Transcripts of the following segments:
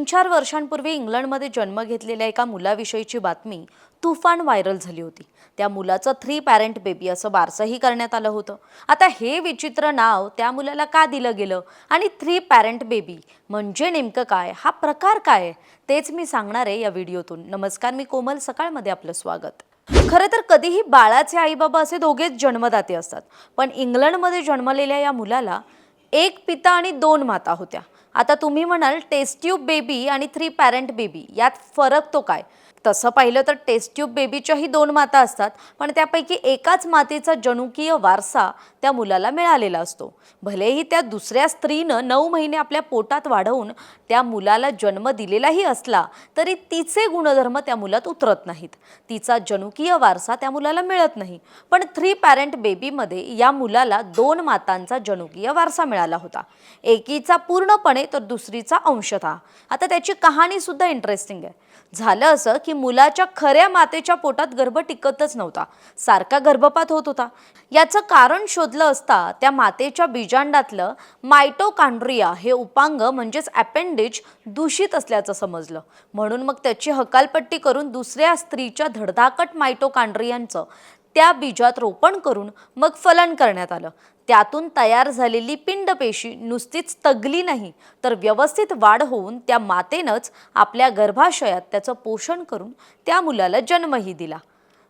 तीन चार वर्षांपूर्वी इंग्लंडमध्ये जन्म घेतलेल्या एका मुलाविषयीची बातमी तुफान व्हायरल झाली होती. त्या मुलाचं थ्री पॅरेंट बेबी असं बारसंही करण्यात आलं होतं. आता हे विचित्र नाव त्या मुलाला का दिलं गेलं? आणि थ्री पॅरेंट बेबी म्हणजे नेमकं काय? हा प्रकार काय? आहे? तेच मी सांगणार आहे या व्हिडिओतून. नमस्कार मी कोमल. सकाळमध्ये आपलं स्वागत. खरं तर कधीही बाळाचे आई बाबा असे दोघेच जन्मदाते असतात. पण इंग्लंडमध्ये जन्मलेल्या या मुलाला एक पिता आणि दोन माता होत्या. आता तुम्ही म्हणाल टेस्ट्यूब बेबी आणि थ्री पॅरेंट बेबी यात फरक तो काय? तसं पाहिलं तर टेस्ट्यूब बेबीच्याही दोन माता असतात पण त्यापैकी एकाच मातेचा जनुकीय वारसा त्या मुलाला मिळालेला असतो. भलेही त्या दुसऱ्या स्त्रीनं नऊ महिने आपल्या पोटात वाढवून त्या मुलाला जन्म दिलेलाही असला तरी तिचे गुणधर्म त्या मुलात उतरत नाहीत. तिचा जनुकीय वारसा त्या मुलाला मिळत नाही. पण थ्री पॅरेंट बेबीमध्ये या मुलाला दोन मातांचा जनुकीय वारसा मिळाला होता. एकीचा पूर्णपणे तर दुसरीचा अंशतः. आता त्याची कहाणीसुद्धा इंटरेस्टिंग आहे. झालं असं की मुलाच्या खऱ्या मातेच्या पोटात गर्भ टिकतच नव्हता. सारखा गर्भपात होत होता. याचं कारण शोधलं असता त्या मातेच्या बीजांडातलं मायटोकांड्रिया हे उपांग म्हणजेच अपेंडिज दूषित असल्याचं समजलं. म्हणून मग त्याची हकालपट्टी करून दुसऱ्या स्त्रीच्या धडधाकट मायटोकांड्रियांचं त्या बीजात रोपण करून मग फलन करण्यात आलं. त्यातून तयार झालेली पिंडपेशी नुसतीच तगली नाही तर व्यवस्थित वाढ होऊन त्या मातेनंच आपल्या गर्भाशयात त्याचं पोषण करून त्या मुलाला जन्मही दिला.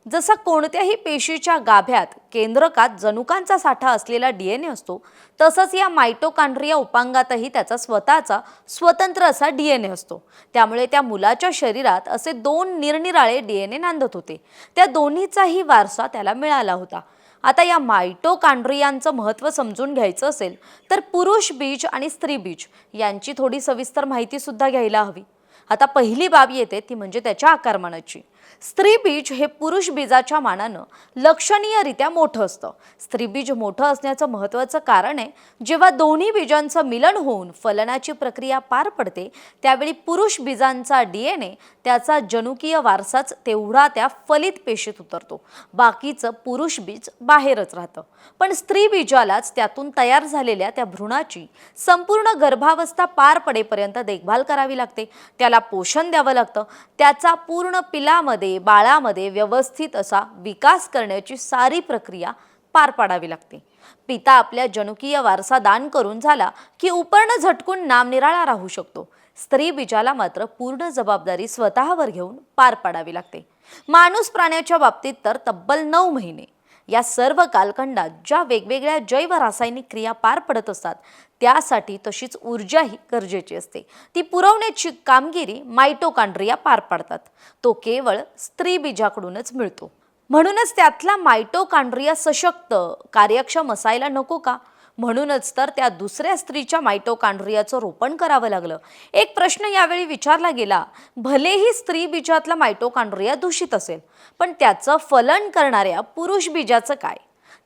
जसा कोणत्याही पेशीच्या गाभ्यात केंद्रकात जनुकांचा साठा असलेला डी एन ए असतो तसंच या मायटोकांड्रिया उपांगातही त्याचा स्वतःचा स्वतंत्र असा डी एन ए असतो. त्यामुळे त्या मुलाच्या शरीरात असे दोन निरनिराळे डी एन ए नांदत होते. त्या दोन्हीचाही वारसा त्याला मिळाला होता. आता या मायटोकांड्रियांचं महत्त्व समजून घ्यायचं असेल तर पुरुष बीज आणि स्त्री बीज यांची थोडी सविस्तर माहितीसुद्धा घ्यायला हवी. आता पहिली बाब येते ती म्हणजे त्याच्या आकारमानाची. स्त्री बीज हे पुरुष बीजाच्या मानानं लक्षणीयरित्या मोठं असतं. स्त्री बीज मोठं असण्याचं महत्त्वाचं कारण आहे जेव्हा दोन्ही बीजांचं मिलन होऊन फलनाची प्रक्रिया पार पडते त्यावेळी पुरुष बीजांचा डी एन ए त्याचा जनुकीय वारसाच तेवढा त्या फलित पेशीत उतरतो. बाकीचं पुरुष बीज बाहेरच राहतं. पण स्त्री बीजालाच त्यातून तयार झालेल्या त्या भ्रूणाची संपूर्ण गर्भावस्था पार पडेपर्यंत देखभाल करावी लागते. त्याला पोषण द्यावं लागतं. त्याचा पूर्ण पिलामध्ये बाळामध्ये व्यवस्थित असा विकास करण्याची सारी प्रक्रिया पार पाडावी लागते. पिता आपल्या जनुकीय वारसा दान करून झाला की उपर्ण झटकून नामनिराळा राहू शकतो. स्त्री बीजाला मात्र पूर्ण जबाबदारी स्वतःवर घेऊन पार पाडावी लागते. माणूस प्राण्याच्या बाबतीत तर तब्बल नऊ महिने या सर्व कालखंडात ज्या वेगवेगळ्या जैव रासायनिक क्रिया पार पडत असतात त्यासाठी तशीच ऊर्जाही गरजेची असते. ती पुरवण्याची कामगिरी मायटोकांड्रिया पार पाडतात. तो केवळ स्त्री बीजाकडूनच मिळतो. म्हणूनच त्यातला मायटोकांड्रिया सशक्त कार्यक्षम असायला नको का? म्हणूनच तर त्या दुसऱ्या स्त्रीच्या मायटोकांड्रियाचं रोपण करावं लागलं. एक प्रश्न यावेळी विचारला गेला भलेही स्त्री बीजातला मायटोकांड्रिया दूषित असेल पण त्याचं फलन करणाऱ्या पुरुष बीजाचं काय?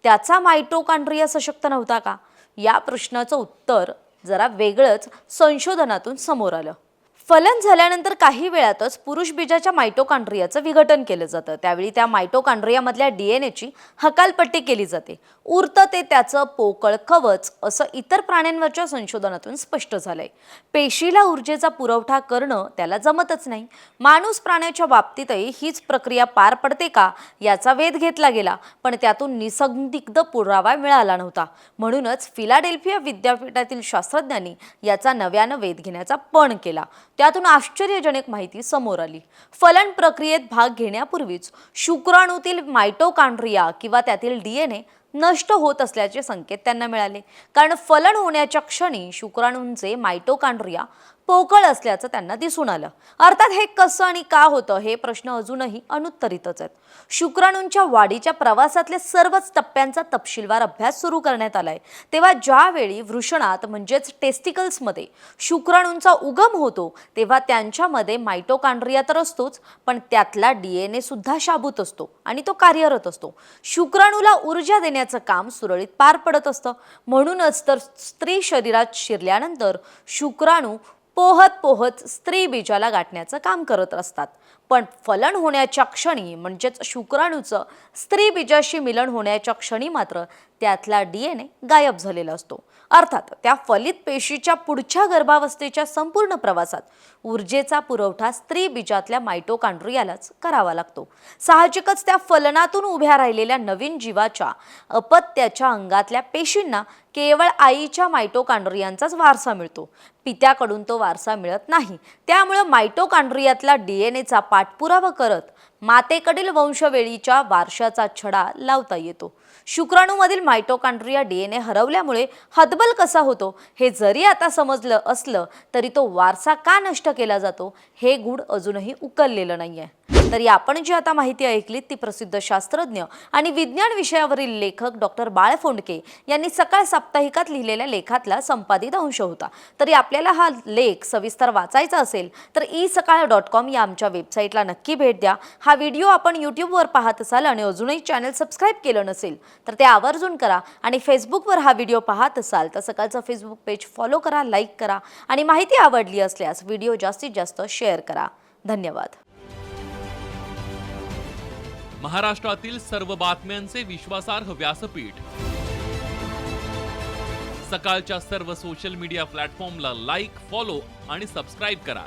त्याचा मायटोकांड्रिया सशक्त नव्हता का? या प्रश्नाचं उत्तर जरा वेगळंच संशोधनातून समोर आलं. फलन झाल्यानंतर काही वेळातच पुरुष बीजाच्या मायटोकांड्रियाचं विघटन केलं जातं. त्यावेळी त्या मायटोकांड्रियामधल्या डी एन एची हकालपट्टी केली जाते. उरतं ते त्याचं पोकळ कवच असं इतर प्राण्यांवरच्या संशोधनातून स्पष्ट झालंय. पेशीला ऊर्जेचा पुरवठा करणं त्याला जमतच नाही. माणूस प्राण्याच्या बाबतीतही हीच प्रक्रिया पार पडते का याचा वेध घेतला गेला पण त्यातून निसंदिग्ध पुरावा मिळाला नव्हता. म्हणूनच फिलाडेल्फिया विद्यापीठातील शास्त्रज्ञांनी याचा नव्यानं वेध घेण्याचा पण केला. त्यातून आश्चर्यजनक माहिती समोर आली. फलन प्रक्रियेत भाग घेण्यापूर्वीच शुक्राणूतील मायटोकांड्रिया किंवा त्यातील डीएनए नष्ट होत असल्याचे संकेत त्यांना मिळाले. कारण फलन होण्याच्या क्षणी शुक्राणूंचे मायटोकांड्रिया पोकळ असल्याचं त्यांना दिसून आलं. अर्थात हे कसं आणि का होतं हे प्रश्न अजूनही अनुत्तरितच आहेत. शुक्राणूंच्या वाढीच्या प्रवासातल्या सर्वच टप्प्यांचा तपशीलवार अभ्यास सुरू करण्यात आलाय. तेव्हा ज्यावेळी वृषणात म्हणजेच टेस्टिकल्समध्ये शुक्राणूंचा उगम होतो तेव्हा त्यांच्यामध्ये मायटोकांड्रिया तर असतोच पण त्यातला डी एन सुद्धा शाबूत असतो आणि तो कार्यरत असतो. शुक्राणूला ऊर्जा देण्याचं काम सुरळीत पार पडत असतं. म्हणूनच तर स्त्री शरीरात शिरल्यानंतर शुक्राणू पोहत पोहत स्त्री बीजाला गाठण्याचं काम करत असतात. पण फलन होण्याच्या क्षणी म्हणजेच शुक्राणूचं स्त्री बीजाशी मिलन होण्याच्या क्षणी मात्र त्यातला डी एन ए गायब झालेला असतो. अर्थात त्या फलित पेशीच्या पुढच्या गर्भावस्थेच्या संपूर्ण प्रवासात ऊर्जेचा पुरवठा स्त्री बीजातल्या मायटोकांड्रियालाच करावा लागतो. साहजिकच त्या फलनातून उभ्या राहिलेल्या नवीन जीवाच्या अपत्याच्या अंगातल्या पेशींना केवळ आईच्या मायटोकांड्रियांचाच वारसा मिळतो. पित्याकडून तो वारसा मिळत नाही. त्यामुळे मायटोकांड्रियातला डी एन एचा पाठपुरावा करत मातेकडील वंशवेळीच्या वारशाचा छडा लावता येतो. शुक्राणूमधील मायटोकांड्रिया डी एन ए हरवल्यामुळे हतबल कसा होतो हे जरी आता समजलं असलं तरी तो वारसा का नष्ट केला जातो हे गूढ अजूनही उकललेलं नाहीये. तरी आपण जी आता माहिती ऐकलीत ती प्रसिद्ध शास्त्रज्ञ आणि विज्ञान विषयावरील लेखक डॉक्टर बाळ फोंडके यांनी सकाळ साप्ताहिकात लिहिलेल्या लेखातला संपादित अंश होता. तरी आपल्याला हा लेख सविस्तर वाचायचा असेल तर ई सकाळ डॉट कॉम या आमच्या वेबसाईटला नक्की भेट द्या. हा हा व्हिडिओ आपण यूट्यूबवर पाहत असाल आणि अजूनही चॅनल सबस्क्राईब केलं नसेल तर ते आवर्जून करा आणि फेसबुकवर हा व्हिडिओ पाहत असाल तर सकाळचं फेसबुक पेज फॉलो करा लाईक करा आणि माहिती आवडली असल्यास व्हिडिओ जास्तीत जास्त शेअर करा. धन्यवाद. महाराष्ट्रातील सर्व बातम्यांचे विश्वासार्ह व्यासपीठ. सकाळच्या सर्व सोशल मीडिया प्लॅटफॉर्मला लाईक फॉलो आणि सबस्क्राईब करा.